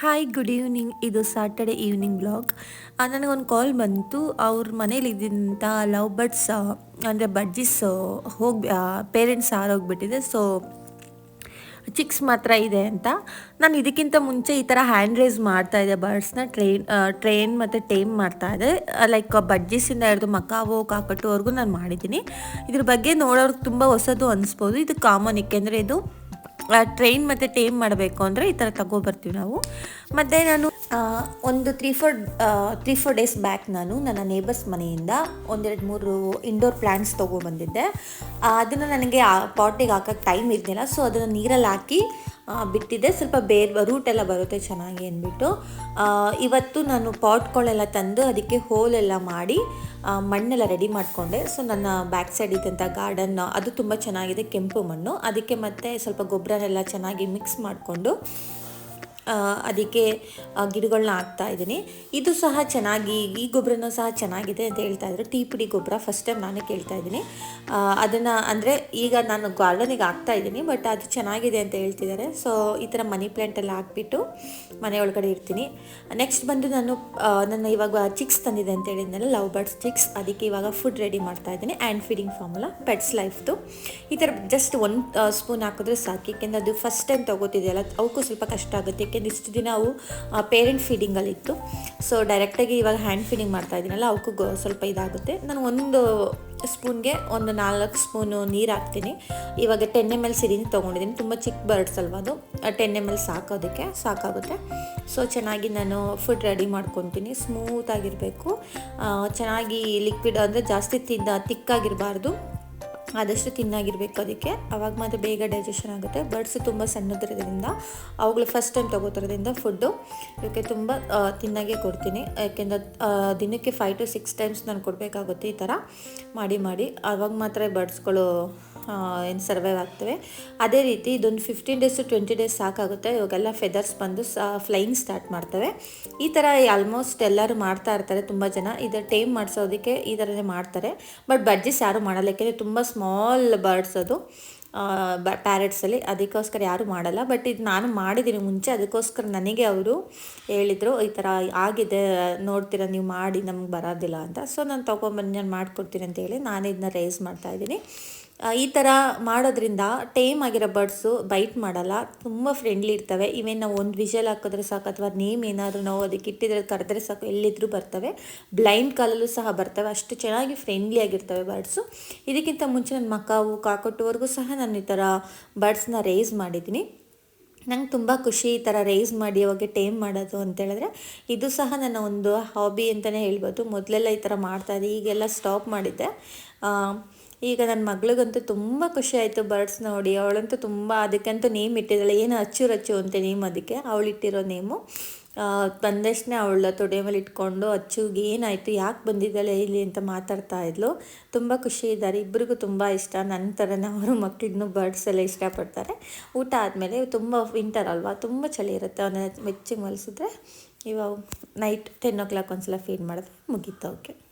Hi good evening ಇದು Saturday evening blog ನನಗೊಂದು call ಬಂತು. ಅವ್ರ ಮನೇಲಿ ಇದ್ದಂಥ ಲವ್ ಬರ್ಡ್ಸ್ ಅಂದರೆ ಬಡ್ಜಿಸ್ ಹೋಗಿ ಪೇರೆಂಟ್ಸ್ ಆರೋಗ್ಬಿಟ್ಟಿದೆ ಸೊ ಚಿಕ್ಸ್ ಮಾತ್ರ ಇದೆ ಅಂತ. ನಾನು ಇದಕ್ಕಿಂತ ಮುಂಚೆ ಈ ಥರ ಹ್ಯಾಂಡ್ ರೇಸ್ ಮಾಡ್ತಾ ಇದ್ದೆ. ಬರ್ಡ್ಸ್ನ ಟ್ರೈನ್ ಟ್ರೈನ್ ಮತ್ತು ಟೇಮ್ ಮಾಡ್ತಾ ಇದೆ ಲೈಕ್ ಬಡ್ಜಿಸಿಂದ ಹಿಡಿದು ಮಕಾವು ಕಾಕಟ್ಟುವರೆಗೂ ನಾನು ಮಾಡಿದ್ದೀನಿ. ಇದ್ರ ಬಗ್ಗೆ ನೋಡೋರ್ಗೆ ತುಂಬ ಹೊಸದು ಅನಿಸ್ಬೋದು. ಇದು ಕಾಮನ್ ಏಕೆಂದರೆ ಇದು ಟ್ರೈನ್ ಮತ್ತು ಟೇಮ್ ಮಾಡಬೇಕು ಅಂದರೆ ಈ ಥರ ತಗೊಬರ್ತೀವಿ ನಾವು. ಮತ್ತು ನಾನು ಒಂದು three four three four days back ನಾನು ನನ್ನ ನೇಬರ್ಸ್ ಮನೆಯಿಂದ ಒಂದೆರಡು, ಮೂರು ಇಂಡೋರ್ ಪ್ಲ್ಯಾಂಟ್ಸ್ ತೊಗೊಬಂದಿದ್ದೆ ಅದನ್ನು ನನಗೆ ಆ ಪಾಟಿಗೆ ಹಾಕೋಕ್ಕೆ ಟೈಮ್ ಇರಲಿಲ್ಲ. ಸೊ ಅದನ್ನು ನೀರಲ್ಲಿ ಹಾಕಿ ಬಿಟ್ಟಿದ್ದೆ. ಸ್ವಲ್ಪ ಬೇರೆ ರೂಟ್ ಎಲ್ಲ ಬರುತ್ತೆ ಚೆನ್ನಾಗಿ ಅಂದ್ಬಿಟ್ಟು. ಇವತ್ತು ನಾನು ಪಾಟ್ಗಳೆಲ್ಲ ತಂದು ಅದಕ್ಕೆ ಹೋಲೆಲ್ಲ ಮಾಡಿ ಮಣ್ಣೆಲ್ಲ ರೆಡಿ ಮಾಡಿಕೊಂಡೆ. ಸೊ ನನ್ನ ಬ್ಯಾಕ್ ಸೈಡ್ ಇದ್ದಂಥ ಗಾರ್ಡನ್ ಅದು ತುಂಬ ಚೆನ್ನಾಗಿದೆ ಕೆಂಪು ಮಣ್ಣು. ಅದಕ್ಕೆ ಮತ್ತೆ ಸ್ವಲ್ಪ ಗೊಬ್ಬರನೆಲ್ಲ ಚೆನ್ನಾಗಿ ಮಿಕ್ಸ್ ಮಾಡಿಕೊಂಡು ಅದಕ್ಕೆ ಗಿಡಗಳನ್ನ ಹಾಕ್ತಾ ಇದ್ದೀನಿ. ಇದು ಸಹ ಚೆನ್ನಾಗಿ, ಈ ಗೊಬ್ಬರನೂ ಸಹ ಚೆನ್ನಾಗಿದೆ ಅಂತ ಹೇಳ್ತಾ ಇದ್ರು. ಟೀ ಪುಡಿ ಗೊಬ್ಬರ ಫಸ್ಟ್ ಟೈಮ್ ನಾನು ಕೇಳ್ತಾ ಇದ್ದೀನಿ. ಅದನ್ನು ಅಂದರೆ ಈಗ ನಾನು ಗಾರ್ಡನಿಗೆ ಹಾಕ್ತಾ ಇದ್ದೀನಿ ಬಟ್ ಅದು ಚೆನ್ನಾಗಿದೆ ಅಂತ ಹೇಳ್ತಿದ್ದಾರೆ. ಸೊ ಈ ಥರ ಮನಿ ಪ್ಲ್ಯಾಂಟೆಲ್ಲ ಹಾಕ್ಬಿಟ್ಟು ಮನೆ ಒಳಗಡೆ ಇರ್ತೀನಿ. ನೆಕ್ಸ್ಟ್ ಬಂದು ನಾನು ನನ್ನ ಇವಾಗ ಚಿಕ್ಸ್ ತಂದಿದೆ ಅಂತ ಹೇಳಿದ್ನಲ್ಲ ಲವ್ ಬರ್ಡ್ಸ್ ಚಿಕ್ಸ್ ಅದಕ್ಕೆ ಇವಾಗ ಫುಡ್ ರೆಡಿ ಮಾಡ್ತಾ ಇದ್ದೀನಿ. ಆ್ಯಂಡ್ ಫೀಡಿಂಗ್ ಫಾರ್ಮುಲಾ ಪೆಟ್ಸ್ ಲೈಫ್ದು ಈ ಥರ ಜಸ್ಟ್ ಒಂದು ಸ್ಪೂನ್ ಹಾಕಿದ್ರೆ ಸಾಕು. ಏಕೆಂದರೆ ಅದು ಫಸ್ಟ್ ಟೈಮ್ ತೊಗೋತಿದೆಯಲ್ಲ ಅವಕ್ಕೂ ಸ್ವಲ್ಪ ಕಷ್ಟ ಆಗುತ್ತೆ. ಏಕೆಂದರೆ ಇಷ್ಟು ದಿನ ಅವು ಪೇರೆಂಟ್ ಫೀಡಿಂಗಲ್ಲಿತ್ತು ಸೊ ಡೈರೆಕ್ಟಾಗಿ ಇವಾಗ ಹ್ಯಾಂಡ್ ಫೀಡಿಂಗ್ ಮಾಡ್ತಾ ಇದ್ದೀನಲ್ಲ, ಅವಕ್ಕೂ ಸ್ವಲ್ಪ ಇದಾಗುತ್ತೆ. ನಾನು ಒಂದು ಸ್ಪೂನ್ಗೆ ಒಂದು ನಾಲ್ಕು ಸ್ಪೂನು ನೀರು ಹಾಕ್ತೀನಿ. ಇವಾಗ ಟೆನ್ ಎಂ ಎಲ್ ಸಿರಿಂಜ್ ತೊಗೊಂಡಿದ್ದೀನಿ. ತುಂಬ ಚಿಕ್ಕ ಬರ್ಡ್ಸ್ ಅಲ್ವಾ ಅದು. ಟೆನ್ ಎಂ ಎಲ್ ಸಾಕೋದಕ್ಕೆ ಸಾಕಾಗುತ್ತೆ. ಸೊ ಚೆನ್ನಾಗಿ ನಾನು ಫುಡ್ ರೆಡಿ ಮಾಡ್ಕೊತೀನಿ. ಸ್ಮೂತಾಗಿರಬೇಕು ಚೆನ್ನಾಗಿ ಲಿಕ್ವಿಡ್ ಅಂದರೆ ಜಾಸ್ತಿ ತಿಂದ ತಿಕ್ಕಾಗಿರಬಾರ್ದು ಆದಷ್ಟು ತಿನ್ನಾಗಿರ್ಬೇಕು ಅದಕ್ಕೆ. ಅವಾಗ ಮಾತ್ರ ಬೇಗ ಡೈಜೆಷನ್ ಆಗುತ್ತೆ. ಬರ್ಡ್ಸ್ ತುಂಬ ಸಣ್ಣದಿರೋದ್ರಿಂದ ಅವುಗಳು ಫಸ್ಟ್ ಟೈಮ್ ತೊಗೋತಿರೋದ್ರಿಂದ ಫುಡ್ಡು ಇವಕ್ಕೆ ತುಂಬ ತಿನ್ನಾಗೆ ಕೊಡ್ತೀನಿ. ಯಾಕೆಂದ್ರೆ ದಿನಕ್ಕೆ ಫೈವ್ ಟು ಸಿಕ್ಸ್ ಟೈಮ್ಸ್ ನಾನು ಕೊಡಬೇಕಾಗುತ್ತೆ ಈ ಥರ ಮಾಡಿ ಮಾಡಿ. ಅವಾಗ ಮಾತ್ರ ಬರ್ಡ್ಸ್ಗಳು ಏನು ಸರ್ವೈವ್ ಆಗ್ತವೆ. ಅದೇ ರೀತಿ ಇದೊಂದು ಫಿಫ್ಟೀನ್ ಡೇಸ್ ಟ್ವೆಂಟಿ ಡೇಸ್ ಸಾಕಾಗುತ್ತೆ. ಇವಾಗೆಲ್ಲ ಫೆದರ್ಸ್ ಬಂದು ಫ್ಲೈಯಿಂಗ್ ಸ್ಟಾರ್ಟ್ ಮಾಡ್ತವೆ. ಈ ಥರ ಆಲ್ಮೋಸ್ಟ್ ಎಲ್ಲರೂ ಮಾಡ್ತಾ ಇರ್ತಾರೆ ತುಂಬ ಜನ. ಇದು ಟೇಮ್ ಮಾಡಿಸೋದಕ್ಕೆ ಈ ಥರನೇ ಮಾಡ್ತಾರೆ. ಬಟ್ ಬಡ್ಜಿಸ್ ಯಾರು ಮಾಡಲ್ಲ. ಯಾಕೆಂದರೆ ತುಂಬ ಸ್ಮಾಲ್ ಬರ್ಡ್ಸ್ ಅದು. ಬ ಪ್ಯಾರೆಟ್ಸಲ್ಲಿ ಅದಕ್ಕೋಸ್ಕರ ಯಾರು ಮಾಡಲ್ಲ. ಬಟ್ ಇದು ನಾನು ಮಾಡಿದ್ದೀನಿ ಮುಂಚೆ. ಅದಕ್ಕೋಸ್ಕರ ನನಗೆ ಅವರು ಹೇಳಿದರು ಈ ಥರ ಆಗಿದೆ ನೋಡ್ತೀರ ನೀವು ಮಾಡಿ ನಮ್ಗೆ ಬರೋದಿಲ್ಲ ಅಂತ. ಸೊ ನಾನು ತೊಗೊಂಬಂದು ನಾನು ಮಾಡಿಕೊಡ್ತೀನಿ ಅಂತ ಹೇಳಿ ನಾನು ಇದನ್ನ ರೇಸ್ ಮಾಡ್ತಾ ಇದ್ದೀನಿ. ಆ, ಈ ಥರ ಮಾಡೋದ್ರಿಂದ ಟೇಮ್ ಆಗಿರೋ ಬರ್ಡ್ಸು ಬೈಟ್ ಮಾಡಲ್ಲ, ತುಂಬ ಫ್ರೆಂಡ್ಲಿ ಇರ್ತವೆ. ಇವೇನು ನಾವು ಒಂದು ವಿಷಲ್ ಹಾಕಿದ್ರೆ ಸಾಕು, ಅಥವಾ ನೇಮ್ ಏನಾದರೂ ನಾವು ಅದಕ್ಕೆ ಇಟ್ಟಿದ್ರೆ, ಕರೆದ್ರೆ ಸಾಕು ಎಲ್ಲಿದ್ದರೂ ಬರ್ತವೆ. ಬ್ಲೈಂಡ್ ಕಾಲಲ್ಲೂ ಸಹ ಬರ್ತವೆ. ಅಷ್ಟು ಚೆನ್ನಾಗಿ ಫ್ರೆಂಡ್ಲಿ ಆಗಿರ್ತವೆ ಬರ್ಡ್ಸು ಇದಕ್ಕಿಂತ ಮುಂಚೆ ನನ್ನ ಮಕಾವು, ಕಾಕೊಟ್ಟುವರೆಗೂ ಸಹ ನಾನು ಈ ಥರ ಬರ್ಡ್ಸ್ನ ರೇಸ್ ಮಾಡಿದ್ದೀನಿ. ನಂಗೆ ತುಂಬ ಖುಷಿ ಈ ಥರ ರೇಸ್ ಮಾಡಿ ಅವಾಗ ಟೇಮ್ ಮಾಡೋದು ಅಂತೇಳಿದ್ರೆ ಇದು ಸಹ ನನ್ನ ಒಂದು ಹಾಬಿ ಅಂತಲೇ ಹೇಳ್ಬೋದು. ಮೊದಲೆಲ್ಲ ಈ ಥರ ಮಾಡ್ತಾಯಿದ್ದೆ ಈಗೆಲ್ಲ ಸ್ಟಾಪ್ ಮಾಡಿದ್ದೆ. ಈಗ ನನ್ನ ಮಗಳಿಗಂತೂ ತುಂಬ ಖುಷಿ ಆಯಿತು ಬರ್ಡ್ಸ್ ನೋಡಿ. ಅವಳಂತೂ ತುಂಬ ಅದಕ್ಕಂತೂ ನೇಮ್ ಇಟ್ಟಿದ್ದಾಳೆ. ಏನು ಅಚ್ಚು ರಚ್ಚು ಅಂತ ನೇಮ್ ಅದಕ್ಕೆ. ಅವಳಿಟ್ಟಿರೋ ನೇಮು ಬಂದಷ್ಟೇ ಅವಳ ತೊಡೆ ಮೇಲೆ ಇಟ್ಕೊಂಡು ಅಚ್ಚುಗೆ ಏನಾಯಿತು, ಯಾಕೆ ಬಂದಿದ್ದಾಳೆ ಇಲ್ಲಿ ಅಂತ ಮಾತಾಡ್ತಾ ಇದ್ಲು. ತುಂಬ ಖುಷಿ ಇದ್ದಾರೆ. ಇಬ್ಬರಿಗೂ ತುಂಬ ಇಷ್ಟ. ನನ್ನ ಥರನೇ ಅವರು ಮಕ್ಕಳಿಗೂ ಬರ್ಡ್ಸ್ ಎಲ್ಲ ಇಷ್ಟಪಡ್ತಾರೆ. ಊಟ ಆದಮೇಲೆ ತುಂಬ ವಿಂಟರ್ ಅಲ್ವಾ? ತುಂಬ ಚಳಿ ಇರುತ್ತೆ. ಅವನ್ನ ಮೆಚ್ಚಿಗೆ ಮಲಸಿದ್ರೆ ಇವಾಗ ನೈಟ್ ಟೆನ್ ಓ ಕ್ಲಾಕ್ ಒಂದ್ಸಲ ಫೀಡ್ ಮಾಡಿದ್ರೆ ಮುಗೀತು. ಅವಕ್ಕೆ